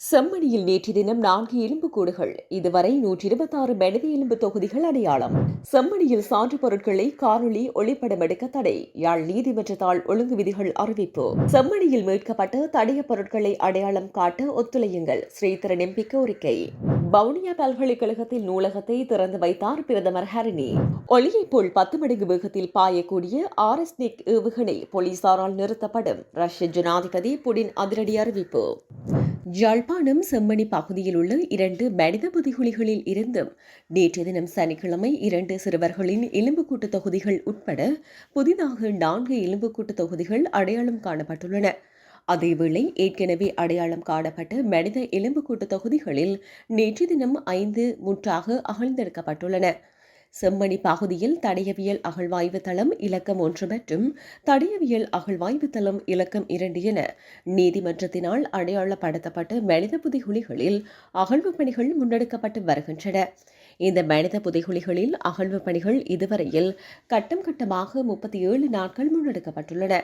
செம்மணியில் நேற்று தினம் நான்கு எலும்புக்கூடுகள் இதுவரை நூற்றி இருபத்தாறு மனித எலும்பு தொகுதிகள் அடையாளம். செம்மணியில் சான்று பொருட்களை காணொலி ஒளிப்படம் எடுக்க தடை யாழ் நீதிமன்றத்தால் ஒழுங்கு விதிகள் அறிவிப்பு. செம்மணியில் மீட்கப்பட்ட தடைய பொருட்களை அடையாளம் காட்ட ஒத்துழையுங்கள் ஸ்ரீதரன் எம்பி கோரிக்கை. வவுனியா பல்கலைக்கழகத்தில் நூலகத்தை திறந்து வைத்தார் பிரதமர் ஹரிணி. ஒளியைப் போல் பத்து மடங்கு வேகத்தில் பாயக்கூடிய ஆர்எஸ்னிக் ஏவுகணை போலீசாரால் நிறுத்தப்படும் ரஷ்ய ஜனாதிபதி புடின் அதிரடி அறிவிப்பு. யாழ்ப்பாணம் செம்மணி பகுதியில் உள்ள இரண்டு மனித புதிகுலிகளில் இருந்தும் நேற்று தினம் சனிக்கிழமை இரண்டு சிறுவர்களின் எலும்புக்கூட்டு தொகுதிகள் உட்பட புதிதாக நான்கு எலும்புக்கூட்டு தொகுதிகள் அடையாளம் காணப்பட்டுள்ளன. அதேவேளை ஏற்கனவே அடையாளம் காணப்பட்ட மனித எலும்புக்கூட்டு தொகுதிகளில் நேற்று தினம் ஐந்து முற்றாக அகழ்ந்தெடுக்கப்பட்டுள்ளன. செம்மணி பகுதியில் தடயவியல் அகழ்வாய்வு தளம் இலக்கம் ஒன்று மற்றும் தடயவியல் அகழ்வாய்வு தளம் இலக்கம் இரண்டு என நீதிமன்றத்தினால் அடையாளப்படுத்தப்பட்ட மனித புதைகுழிகளில் அகழ்வு பணிகள் முன்னெடுக்கப்பட்டு வருகின்றன. இந்த மனித புதைகுழிகளில் அகழ்வு பணிகள் இதுவரையில் கட்டம் கட்டமாக முப்பத்தி ஏழு நாட்கள் முன்னெடுக்கப்பட்டுள்ளன.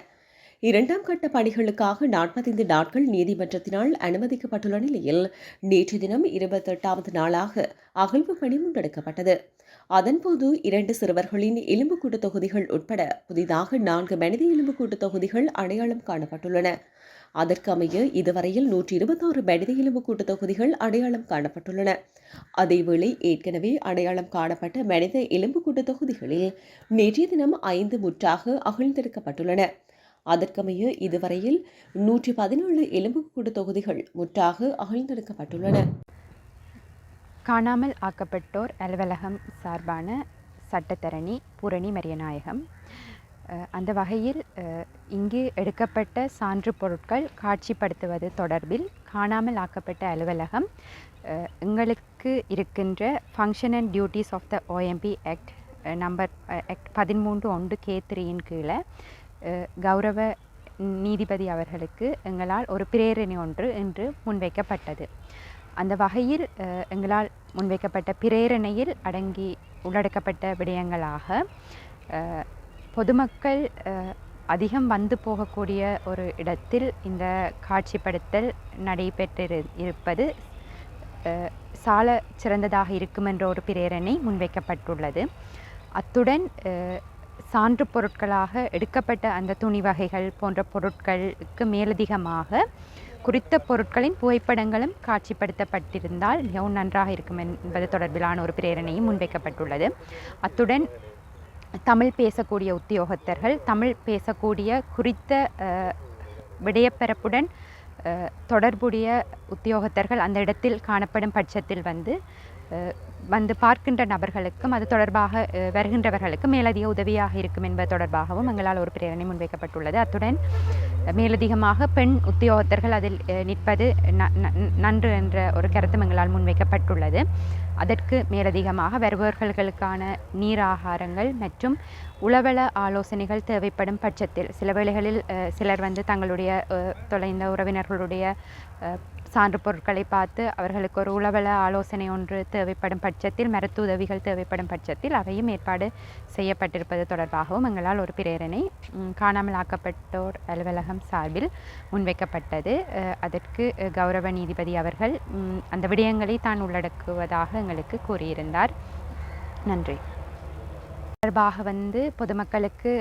இரண்டாம் கட்ட பணிகளுக்காக நாற்பத்தைந்து நாட்கள் நீதிமன்றத்தினால் அனுமதிக்கப்பட்டுள்ள நிலையில் நேற்று தினம் இருபத்தெட்டாவது நாளாக அகழ்வு பணி முன்னெடுக்கப்பட்டது. அதன்போது இரண்டு சிறுவர்களின் எலும்புக்கூட்டு தொகுதிகள் உட்பட புதிதாக நான்கு மனித எலும்புக்கூட்டு தொகுதிகள் அடையாளம் காணப்பட்டுள்ளன. அதற்கமைய இதுவரையில் நூற்றி இருபத்தாறு மனித எலும்புக்கூட்டு தொகுதிகள் அடையாளம் காணப்பட்டுள்ளன. அதேவேளை ஏற்கனவே அடையாளம் காணப்பட்ட மனித எலும்புக்கூட்டு தொகுதிகளில் நேற்றைய தினம் ஐந்து முற்றாக அகழ்ந்தெடுக்கப்பட்டுள்ளன. அதற்கமைய இதுவரையில் நூற்றி பதினேழு எலும்புக்கூட்டு தொகுதிகள் முற்றாக அகழ்ந்தெடுக்கப்பட்டுள்ளன. காணாமல் ஆக்கப்பட்டோர் அலுவலகம் சார்பான சட்டத்தரணி பூரணி மரியநாயகம். அந்த வகையில் இங்கு எடுக்கப்பட்ட சான்று பொருட்கள் காட்சிப்படுத்துவது தொடர்பில் காணாமல் ஆக்கப்பட்ட அலுவலகம் எங்களுக்கு இருக்கின்ற function and duties of the OMB act number act பதிமூன்று ஒன்று கே த்ரீயின் கீழே கௌரவ நீதிபதி அவர்களுக்கு எங்களால் ஒரு பிரேரணை ஒன்று இன்று முன்வைக்கப்பட்டது. அந்த வகையில் எங்களால் முன்வைக்கப்பட்ட பிரேரணையில் அடங்கி உள்ளடக்கப்பட்ட விடயங்களாக பொதுமக்கள் அதிகம் வந்து போகக்கூடிய ஒரு இடத்தில் இந்த காட்சிப்படுத்தல் நடைபெற்று இருப்பது சால சிறந்ததாக இருக்கும் என்ற ஒரு பிரேரணை முன்வைக்கப்பட்டுள்ளது. அத்துடன் சான்று பொருட்களாக எடுக்கப்பட்ட அந்த துணி வகைகள் போன்ற பொருட்களுக்கு மேலதிகமாக குறித்த பொருட்களின் புகைப்படங்களும் காட்சிப்படுத்தப்பட்டிருந்தால் மிகவும் நன்றாக இருக்கும் என்பது தொடர்பிலான ஒரு பிரேரணையும் முன்வைக்கப்பட்டுள்ளது. அத்துடன் தமிழ் பேசக்கூடிய உத்தியோகத்தர்கள் தமிழ் பேசக்கூடிய குறித்த விடயப்பரப்புடன் தொடர்புடைய உத்தியோகத்தர்கள் அந்த இடத்தில் காணப்படும் பட்சத்தில் வந்து வந்து பார்க்கின்ற நபர்களுக்கும் அது தொடர்பாக வருகின்றவர்களுக்கும் மேலதிக உதவியாக இருக்கும் என்பது தொடர்பாகவும் எங்களால் ஒரு பிரேரணை முன்வைக்கப்பட்டுள்ளது. அத்துடன் மேலதிகமாக பெண் உத்தியோகத்தர்கள் அதில் நிற்பது ந- ந- நன்று என்ற ஒரு கருத்தும் எங்களால் முன்வைக்கப்பட்டுள்ளது. அதற்கு மேலதிகமாக வருபவர்களுக்கான நீர் ஆகாரங்கள் மற்றும் உளவள ஆலோசனைகள் தேவைப்படும் பட்சத்தில் சில வேளைகளில் சிலர் வந்து தங்களுடைய தொலைந்த உறவினர்களுடைய சான்று பொருட்களை பார்த்து அவர்களுக்கு ஒரு உளவள ஆலோசனை ஒன்று தேவைப்படும் பட்சத்தில் மருத்துவ உதவிகள் தேவைப்படும் பட்சத்தில் அவையும் ஏற்பாடு செய்யப்பட்டிருப்பது தொடர்பாகவும் எங்களால் ஒரு பிரேரணை காணாமல் ஆக்கப்பட்டோர் அலுவலகம் சார்பில் முன்வைக்கப்பட்டது. அதற்கு கௌரவ நீதிபதி அவர்கள் அந்த விடயங்களை தான் உள்ளடக்குவதாக எங்களுக்கு கூறியிருந்தார். நன்றி. தொடர்பாக வந்து பொதுமக்களுக்கு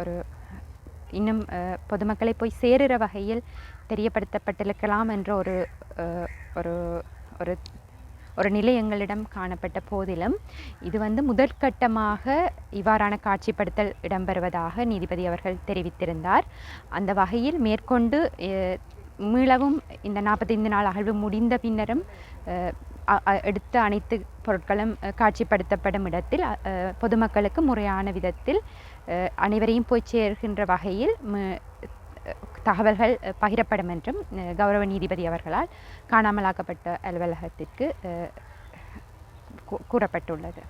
ஒரு இன்னும் பொதுமக்களை போய் சேருகிற வகையில் தெரியப்படுத்தப்பட்டிருக்கலாம் என்ற ஒரு ஒரு ஒரு ஒரு நிலை எங்களிடம் காணப்பட்ட போதிலும் இது வந்து முதற்கட்டமாக இவ்வாறான காட்சிப்படுத்தல் இடம்பெறுவதாக நீதிபதி அவர்கள் தெரிவித்திருந்தார். அந்த வகையில் மேற்கொண்டு மீளவும் இந்த நாற்பத்தைந்து நாள் அகழ்வு முடிந்த பின்னரும் எடுத்த அனைத்து பொருட்களும் காட்சிப்படுத்தப்படும் இடத்தில் பொதுமக்களுக்கு முறையான விதத்தில் அனைவரையும் போய் சேர்கின்ற வகையில் ம- தகவல்கள் பகிரப்படும் என்றும் கௌரவ நீதிபதி அவர்களால் காணாமலாக்கப்பட்ட அலுவலகத்திற்கு கூ- கூறப்பட்டுள்ளது.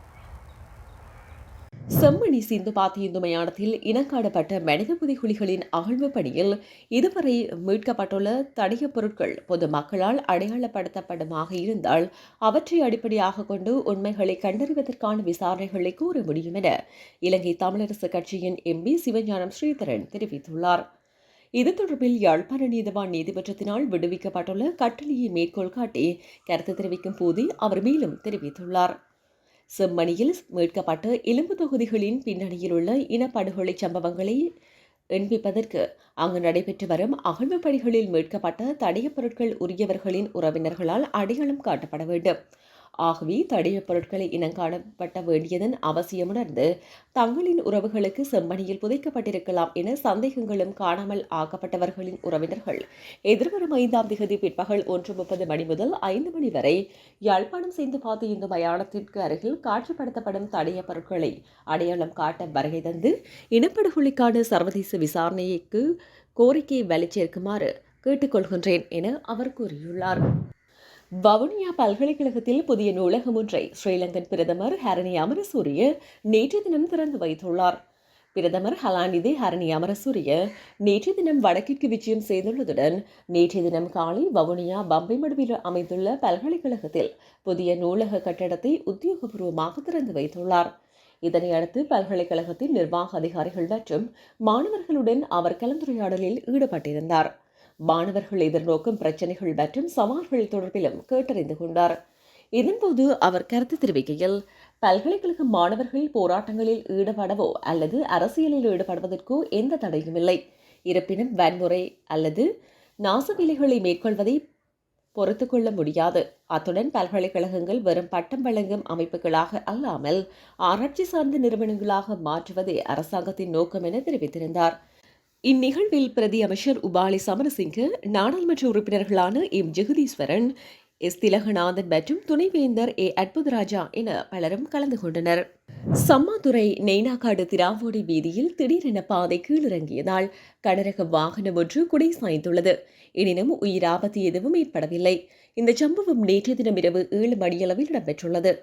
செம்மணி சிந்து பாத்தியுந்து மயானத்தில் இனங்காணப்பட்ட மனித புதைகுழிகளின் அகழ்வு பணியில் இதுவரை மீட்கப்பட்டுள்ள தடிய பொருட்கள் பொது மக்களால் அடையாளப்படுத்தப்படுமாக இருந்தால் அவற்றை அடிப்படையாக கொண்டு உண்மைகளை கண்டறிவதற்கான விசாரணைகளை கூற முடியும் என இலங்கை தமிழரசு கட்சியின் எம்பி சிவஞானம் ஸ்ரீதரன் தெரிவித்துள்ளார். இது தொடர்பில் யாழ்ப்பாண நீதவான் நீதிமன்றத்தினால் விடுவிக்கப்பட்டுள்ள கட்டளையை மேற்கோள் காட்டி கருத்து தெரிவிக்கும் போது அவர் மேலும் தெரிவித்துள்ளார். செம்மணியில் மீட்கப்பட்ட எலும்பு தொகுதிகளின் பின்னணியில் உள்ள இனப்படுகொலை சம்பவங்களை எண்பிப்பதற்கு அங்கு நடைபெற்று வரும் அகழ்வு பணிகளில் மீட்கப்பட்ட தடயப் பொருட்கள் உரியவர்களின் உறவினர்களால் அடையாளம் காட்டப்பட வேண்டும். ஆகவே தடயப் பொருட்களை இனங்காணப்பட்ட வேண்டியதன் அவசியமுணர்ந்து தங்களின் உறவுகளுக்கு செம்மணியில் புதைக்கப்பட்டிருக்கலாம் என சந்தேகங்களும் காணாமல் ஆக்கப்பட்டவர்களின் உறவினர்கள். எதிர்வரும் ஐந்தாம் திகதி பிற்பகல் ஒன்று முப்பது மணி முதல் ஐந்து மணி வரை யாழ்ப்பாணம் சேர்ந்து பார்த்து இந்த மயானத்திற்கு அருகில் காட்சிப்படுத்தப்படும் தடயப் பொருட்களை அடையாளம் காட்ட வருகை தந்து இனப்படுகொலைக்கான சர்வதேச விசாரணைக்கு கோரிக்கை வலிச்சேர்க்குமாறு கேட்டுக்கொள்கின்றேன் என அவர் கூறியுள்ளார். வவுனியா பல்கலைக்கழகத்தில் புதிய நூலகம் ஒன்றை ஸ்ரீலங்கன் பிரதமர் ஹரணி அமரசூரிய நேற்று தினம் திறந்து வைத்துள்ளார். பிரதமர் ஹலாநிதி ஹரணி அமரசூரிய நேற்று தினம் வடக்கிற்கு விஜயம் செய்துள்ளதுடன் நேற்று தினம் காலை வவுனியா பம்பைமடுவில் அமைந்துள்ள பல்கலைக்கழகத்தில் புதிய நூலக கட்டடத்தை உத்தியோகபூர்வமாக திறந்து வைத்துள்ளார். இதனையடுத்து பல்கலைக்கழகத்தின் நிர்வாக அதிகாரிகள் மற்றும் மாணவர்களுடன் அவர் கலந்துரையாடலில் ஈடுபட்டிருந்தார். மாணவர்கள் எதிர்நோக்கும் பிரச்சினைகள் மற்றும் சவால்கள் தொடர்பிலும் கேட்டறிந்து கொண்டார். இதன்போது அவர் கருத்து தெரிவிக்கையில் பல்கலைக்கழக மாணவர்கள் போராட்டங்களில் ஈடுபடவோ அல்லது அரசியலில் ஈடுபடுவதற்கோ எந்த தடையும் இல்லை. இருப்பினும் வன்முறை அல்லது நாசவேலைகளை மேற்கொள்வதை பொறுத்து கொள்ள முடியாது. அத்துடன் பல்கலைக்கழகங்கள் வெறும் பட்டம் வழங்கும் அமைப்புகளாக அல்லாமல் ஆராய்ச்சி சார்ந்த நிறுவனங்களாக மாற்றுவதே அரசாங்கத்தின் நோக்கம் என தெரிவித்திருந்தார். இந்நிகழ்வில் பிரதி அமைச்சர் உபாலி சமரசிங்க நாடாளுமன்ற உறுப்பினர்களான எம். ஜெகதீஸ்வரன் எஸ். திலகநாதன் மற்றும் துணைவேந்தர் ஏ. அற்புதராஜா என பலரும் கலந்து கொண்டனர். சம்மாதுறை நெய்னாக்காடு திராவோடி வீதியில் திடீரென பாதை கீழிறங்கியதால் கனரக வாகனம் ஒன்று குடை சாய்ந்துள்ளது எனினும் உயிராபத்து எதுவும் ஏற்படவில்லை. இந்த சம்பவம் நேற்றைய தினம் இரவு ஏழு மணியளவில் இடம்பெற்றுள்ளது.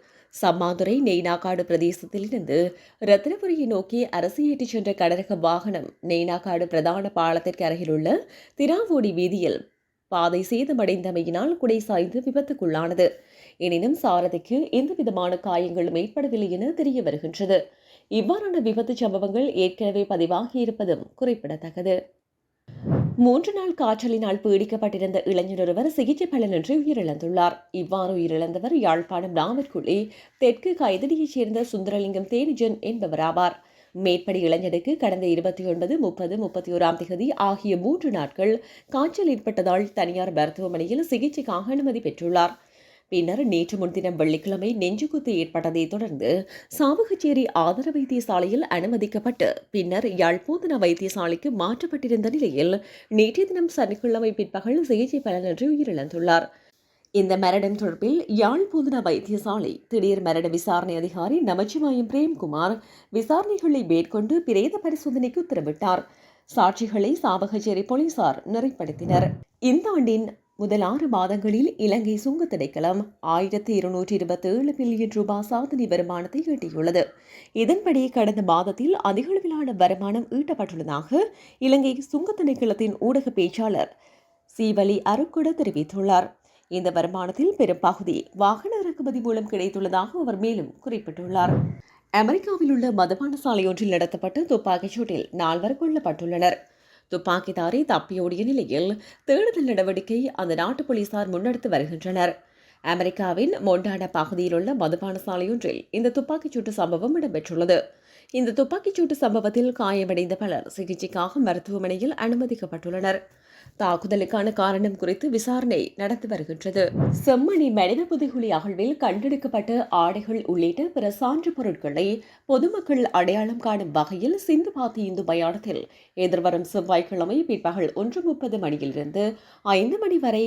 சம்மாதுரை நெய்னாக்காடு பிரதேசத்திலிருந்து ரத்தினபுரியை நோக்கி அரசு ஏற்றிச் சென்ற கடரக வாகனம் நெய்னாக்காடு பிரதான பாலத்திற்கு அருகிலுள்ள திராவோடி வீதியில் பாதை சேதமடைந்தமையினால் குடை சாய்ந்து விபத்துக்குள்ளானது. எனினும் சாரதிக்கு எந்தவிதமான காயங்களும் ஏற்படவில்லை என தெரிய வருகின்றது இவ்வாறான விபத்து சம்பவங்கள் ஏற்கனவே பதிவாகியிருப்பதும் குறிப்பிடத்தக்கது. மூன்று நாள் காய்ச்சலினால் பீடிக்கப்பட்டிருந்த இளைஞர் ஒருவர் சிகிச்சை பலனின்றி உயிரிழந்துள்ளார். இவ்வாறு உயிரிழந்தவர் யாழ்ப்பாணம் நாவற்குள்ளே தெற்கு கைதடியைச் சேர்ந்த சுந்தரலிங்கம் தேனிஜன் என்பவராவார். மேற்படி இளைஞருக்கு கடந்த இருபத்தி ஒன்பது முப்பது முப்பத்தி ஓராம் தேதி ஆகிய மூன்று நாட்கள் காய்ச்சல் ஏற்பட்டதால் தனியார் மருத்துவமனையில் சிகிச்சைக்காக அனுமதி பெற்றுள்ளார். பின்னர் நேற்று முன்தினம் வெள்ளிக்கிழமை நெஞ்சுக்குத்து ஏற்பட்டதை தொடர்ந்து சாவகச்சேரி ஆதார வைத்தியசாலையில் அனுமதிக்கப்பட்டு பின்னர் யாழ்ப்பூந்தன வைத்தியசாலைக்கு மாற்றப்பட்டிருந்த நிலையில் நேற்றைய தினம் சனிக்கிழமை பிற்பகல் சிகிச்சை பலனின்றி உயிரிழந்துள்ளார். இந்த மரணம் தொடர்பில் யாழ் வைத்தியசாலை திடீர் மரண விசாரணை அதிகாரி நமச்சிவாயம் பிரேம்குமார் விசாரணைகளை மேற்கொண்டு பிரேத பரிசோதனைக்கு உத்தரவிட்டார். சாட்சிகளை சாவகச்சேரி போலீசார் நிறைப்படுத்தினர் இந்த ஆண்டின் முதல் ஆறு மாதங்களில் இலங்கை சுங்க திணைக்களம் ஆயிரத்தி இருநூற்றி இருபத்தி ஏழு பில்லியன் ரூபாய் சாதனை வருமானத்தை ஈட்டியுள்ளது. இதன்படி கடந்த மாதத்தில் அதிகளவிலான வருமானம் ஈட்டப்பட்டுள்ளதாக இலங்கை சுங்க திணைக்களத்தின் ஊடக பேச்சாளர் சீவலி அருக்குட தெரிவித்துள்ளார். இந்த வருமானத்தில் பெரும் பகுதி வாகன இறக்குமதி மூலம் கிடைத்துள்ளதாக அவர் மேலும் குறிப்பிட்டுள்ளார். அமெரிக்காவில் உள்ள மதுபான சாலையொன்றில் நடத்தப்பட்ட துப்பாக்கிச் சூட்டில் நால்வர் கொல்லப்பட்டுள்ளனர். துப்பாக்கிதாரி தப்பியோடிய நிலையில் தேடுதல் நடவடிக்கை அந்த நாட்டு போலீசார் முன்னெடுத்து வருகின்றனர். அமெரிக்காவின் மொண்டானா பகுதியிலுள்ள மதுபான சாலையொன்றில் இந்த துப்பாக்கிச் சூட்டு சம்பவம் இடம்பெற்றுள்ளது. இந்த துப்பாக்கிச்சூட்டு சம்பவத்தில் காயமடைந்த பலர் சிகிச்சைக்காக மருத்துவமனையில் அனுமதிக்கப்பட்டுள்ளனர். தாக்குதலுக்கான காரணம் குறித்து விசாரணை நடத்தி வருகின்றது. செம்மணி மனித புதைகுழி அகழ்வில் கண்டெடுக்கப்பட்ட ஆடைகள் உள்ளிட்ட பிற சான்று பொருட்களை பொதுமக்கள் அடையாளம் காணும் வகையில் சிந்து பாத்தி இந்து மயானத்தில் எதிர்வரும் செவ்வாய்க்கிழமை பிற்பகல் ஒன்று முப்பது மணியிலிருந்து ஐந்து மணி வரை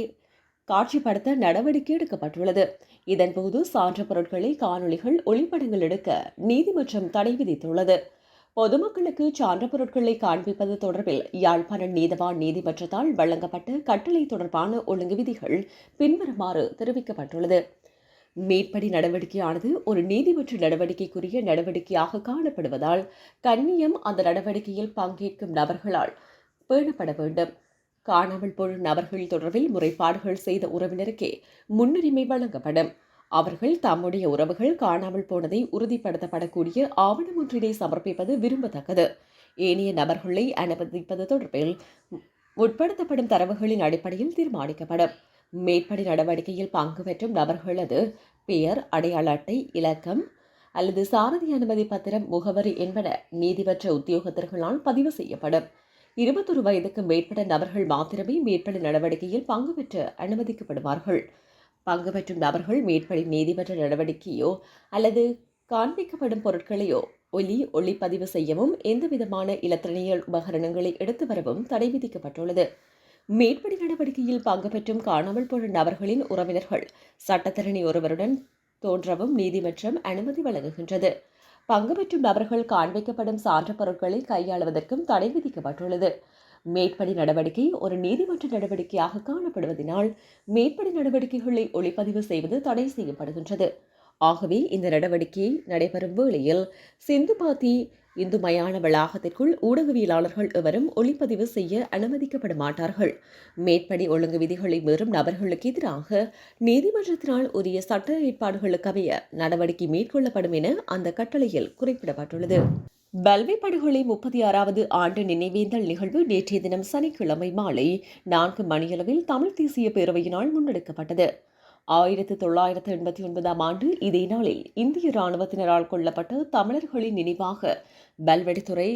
காட்சிப்படுத்த நடவடிக்கை எடுக்கப்பட்டுள்ளது. இதன்போது சான்று பொருட்களை காணொளிகள் ஒளிப்படங்கள் எடுக்க நீதிமன்றம் தடை விதித்துள்ளது. பொதுமக்களுக்கு சான்று பொருட்களை காண்பிப்பது தொடர்பில் யாழ்ப்பாண நீதவான் நீதிமன்றத்தால் வழங்கப்பட்ட கட்டளை தொடர்பான ஒழுங்கு விதிகள் பின்வருமாறு தெரிவிக்கப்பட்டுள்ளது. மேற்படி நடவடிக்கையானது ஒரு நீதிமன்ற நடவடிக்கைக்குரிய நடவடிக்கையாக காணப்படுவதால் கண்ணியம் அந்த நடவடிக்கையில் பங்கேற்கும் நபர்களால் பேணப்பட வேண்டும். காணாமல் போன நபர்கள் தொடர்பில் முறைப்பாடுகள் செய்த உறவினருக்கே முன்னுரிமை வழங்கப்படும். அவர்கள் தம்முடைய உறவுகள் காணாமல் போனதை உறுதிப்படுத்தப்படக்கூடிய ஆவணம் ஒன்றினை சமர்ப்பிப்பது விரும்பத்தக்கது. ஏனைய நபர்களை அனுமதிப்பது தொடர்பில் உட்படுத்தப்படும் தரவுகளின் அடிப்படையில் தீர்மானிக்கப்படும். மேற்படி நடவடிக்கையில் பங்கு பெற்றும் நபர்களது பெயர் அடையாள அட்டை இலக்கம் அல்லது சாரதி அனுமதி பத்திரம் முகவரி என்பன நீதிமன்ற உத்தியோகத்தர்களால் பதிவு செய்யப்படும். இருபத்தொரு வயதுக்கு மேற்பட்ட நபர்கள் மாத்திரமே மேற்படி நடவடிக்கையில் பங்கு பெற்று அனுமதிக்கப்படுவார்கள். பங்கு பெற்றும் நபர்கள் மேற்படி நீதிமன்ற நடவடிக்கையோ அல்லது காண்பிக்கப்படும் பொருட்களையோ ஒலி ஒளிப்பதிவு செய்யவும் எந்தவிதமான இலத்திரனியல் உபகரணங்களை எடுத்து வரவும் தடை விதிக்கப்பட்டுள்ளது. மேற்படி நடவடிக்கையில் பங்கு பெற்றும் காணாமல் போன நபர்களின் உறவினர்கள் சட்டத்தரணி ஒருவருடன் தோன்றவும் நீதிமன்றம் அனுமதி வழங்குகின்றது. பங்கு பெற்றும் நபர்கள் காண்பிக்கப்படும் சான்ற பொருட்களை கையாளுவதற்கும் தடை விதிக்கப்பட்டுள்ளது. மேற்படி நடவடிக்கை ஒரு நீதிமன்ற நடவடிக்கையாக காணப்படுவதனால் மேற்படி நடவடிக்கைகளை ஒளிப்பதிவு செய்வது தடை செய்யப்படுகின்றது. ஆகவே இந்த நடவடிக்கை நடைபெறும் வேளையில் சிந்துபாத்தி இந்து மயான வளாகத்திற்குள் ஊடகவியலாளர்கள் எவரும் ஒளிப்பதிவு செய்ய அனுமதிக்கப்பட மாட்டார்கள். மேற்படி ஒழுங்கு விதிகளை மீறும் நபர்களுக்கு எதிராக நீதிமன்றத்தினால் உரிய சட்ட ஏற்பாடுகளுக்கமைய நடவடிக்கை மேற்கொள்ளப்படும் என அந்த கட்டளையில் குறிப்பிடப்பட்டுள்ளது. பல்வி படுகொலை முப்பத்தி ஆறாவது ஆண்டு நினைவேந்தல் நிகழ்வு நேற்றைய தினம் சனிக்கிழமை மாலை நான்கு மணியளவில் தமிழ் தேசிய பேரவையினால் முன்னெடுக்கப்பட்டது. ஆயிரத்து தொள்ளாயிரத்து எண்பத்தி ஒன்பதாம் ஆண்டு இதே நாளில் இந்திய ராணுவத்தினரால் கொல்லப்பட்ட தமிழர்களின் நினைவாக பல்வெடித்துறை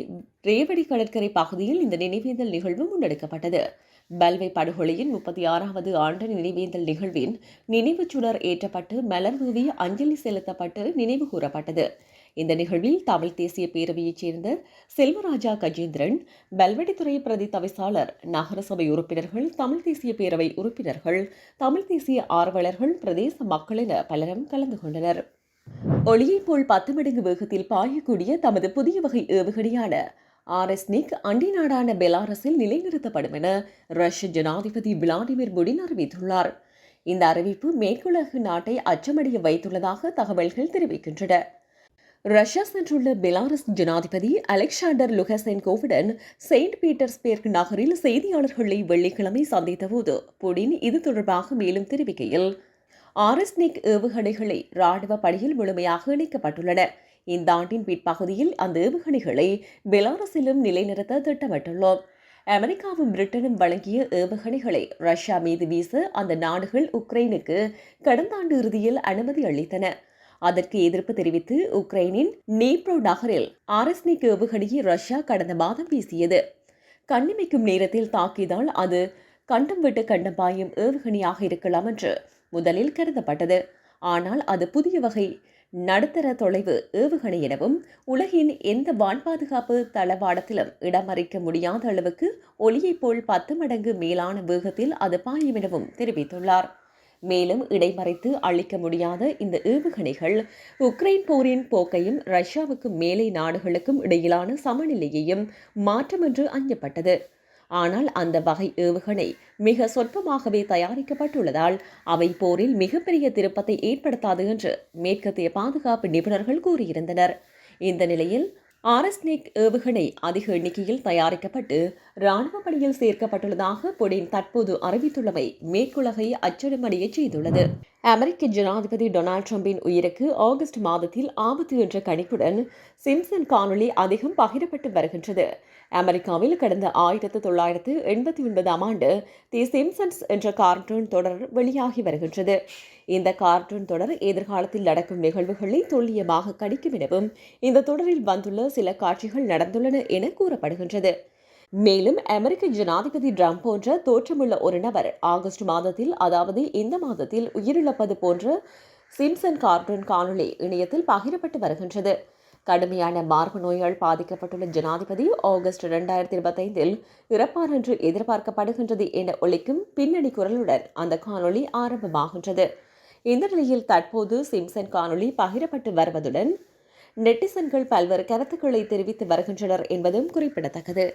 ரேவடி கடற்கரை பகுதியில் இந்த நினைவேந்தல் நிகழ்வு முன்னெடுக்கப்பட்டது. பல்வை படுகொலையின் முப்பத்தி ஆறாவது ஆண்டு நினைவேந்தல் நிகழ்வின் நினைவுச் சுடர் ஏற்றப்பட்டு மலர் தூவி அஞ்சலி செலுத்தப்பட்டு நினைவு கூறப்பட்டது. இந்த நிகழ்வில் தமிழ் தேசிய பேரவையைச் சேர்ந்த செல்வராஜா கஜேந்திரன் பல்வெடித்துறை பிரதி தவிசாளர் நகரசபை உறுப்பினர்கள் தமிழ் தேசிய பேரவை உறுப்பினர்கள் தமிழ் தேசிய ஆர்வலர்கள் பிரதேச மக்கள் என பலரும் கலந்து கொண்டனர். ஒளியைப் போல் பத்து மடங்கு வேகத்தில் பாயக்கூடிய தமது புதிய வகை ஏவுகணையான ஆர்எஸ்னிக் அண்டி நாடான பெலாரஸில் நிலைநிறுத்தப்படும் என ரஷ்ய ஜனாதிபதி விளாடிமிர் புடின் அறிவித்துள்ளார். இந்த அறிவிப்பு மேற்குலகு நாட்டை அச்சமடைய வைத்துள்ளதாக தகவல்கள் தெரிவிக்கின்றன. ரஷ்யா சென்றுள்ள பெலாரஸ் ஜனாதிபதி அலெக்சாண்டர் லுகசென்கோவுடன் செயின்ட் பீட்டர்ஸ்பேர்க் நகரில் செய்தியாளர்களை வெள்ளிக்கிழமை சந்தித்தபோது புடின் இது தொடர்பாக மேலும் தெரிவிக்கையில் ஆர்எஸ்னிக் ஏவுகணைகளை ராணுவ பணியில் முழுமையாக இணைக்கப்பட்டுள்ளன. இந்த ஆண்டின் பிற்பகுதியில் அந்த ஏவுகணைகளை பெலாரஸிலும் நிலைநிறுத்த திட்டமிட்டுள்ளோம். அமெரிக்காவும் பிரிட்டனும் வழங்கிய ஏவுகணைகளை ரஷ்யா மீது வீச அந்த நாடுகள் உக்ரைனுக்கு கடந்த ஆண்டு இறுதியில் அனுமதி அளித்தன. அதற்கு எதிர்ப்பு தெரிவித்து உக்ரைனின் நீப்ரோ நகரில் ஆர்எஸ்னிக் ஏவுகணையை ரஷ்யா கடந்த மாதம் வீசியது. கண்ணிமைக்கும் நேரத்தில் தாக்கியதால் அது கண்டம் விட்டு கண்டம் பாயும் ஏவுகணையாக இருக்கலாம் என்று முதலில் கருதப்பட்டது. ஆனால் அது புதிய வகை நடுத்தர தொலைவு ஏவுகணை எனவும் உலகின் எந்த வான் பாதுகாப்பு தளவாடத்திலும் இடமறிக்க முடியாத அளவுக்கு ஒளியைப் போல் பத்து மடங்கு மேலான வேகத்தில் அது பாயும் எனவும் தெரிவித்துள்ளார். மேலும் இடைமறைத்து அழிக்க முடியாத இந்த ஏவுகணைகள் உக்ரைன் போரின் போக்கையும் ரஷ்யாவுக்கும் மேலை நாடுகளுக்கும் இடையிலான சமநிலையையும் மாற்றம் என்று அஞ்சப்பட்டது. ஆனால் அந்த வகை ஏவுகணை மிக சொற்பமாகவே தயாரிக்கப்பட்டுள்ளதால் அவை போரில் மிகப்பெரிய திருப்பத்தை ஏற்படுத்தாது என்று மேற்கத்திய பாதுகாப்பு நிபுணர்கள் கூறியிருந்தனர். இந்த நிலையில் ஆர்எஸ்னிக் ஏவுகணை அதிக எண்ணிக்கையில் தயாரிக்கப்பட்டு ராணுவ பணியில் சேர்க்கப்பட்டுள்ளதாக புடின் தற்போது அறிவித்துள்ளமை மேற்குலகை அச்சடமடைய செய்துள்ளது. அமெரிக்க ஜனாதிபதி டொனால்ட் ட்ரம்பின் உயிருக்கு ஆகஸ்ட் மாதத்தில் ஆபத்து என்ற கணிப்புடன் சிம்சன் காணொளி அதிகம் பகிரப்பட்டு வருகின்றது. அமெரிக்காவில் கடந்த ஆயிரத்து தொள்ளாயிரத்து எண்பத்தி ஒன்பதாம் ஆண்டு தி சிம்சன்ஸ் என்ற கார்ட்டூன் தொடர் வெளியாகி வருகின்றது. இந்த கார்ட்டூன் தொடர் எதிர்காலத்தில் நடக்கும் நிகழ்வுகளை துல்லியமாக கணிக்கும் எனவும் இந்த தொடரில் வந்துள்ள சில காட்சிகள் நடந்துள்ளன என கூறப்படுகின்றது. மேலும் அமெரிக்க ஜனாதிபதி ட்ரம்ப் போன்ற தோற்றமுள்ள ஒரு நபர் ஆகஸ்ட் மாதத்தில் அதாவது இந்த மாதத்தில் உயிரிழப்பது போன்ற சிம்சன் கார்ட்டூன் காணொலி இணையத்தில் பகிரப்பட்டு வருகின்றது. கடுமையான மார்பு நோயால் பாதிக்கப்பட்டுள்ள ஜனாதிபதி ஆகஸ்ட் இரண்டாயிரத்தி இருபத்தைந்தில் இறப்பார் என்று எதிர்பார்க்கப்படுகின்றது என ஒழிக்கும் பின்னணி குரலுடன் அந்த காணொளி ஆரம்பமாகின்றது. இந்த நிலையில் தற்போது சிம்சன் காணொளி பகிரப்பட்டு வருவதுடன் நெட்டிசன்கள் பல்வேறு கருத்துக்களை தெரிவித்து வருகின்றனர் என்பதும் குறிப்பிடத்தக்கது.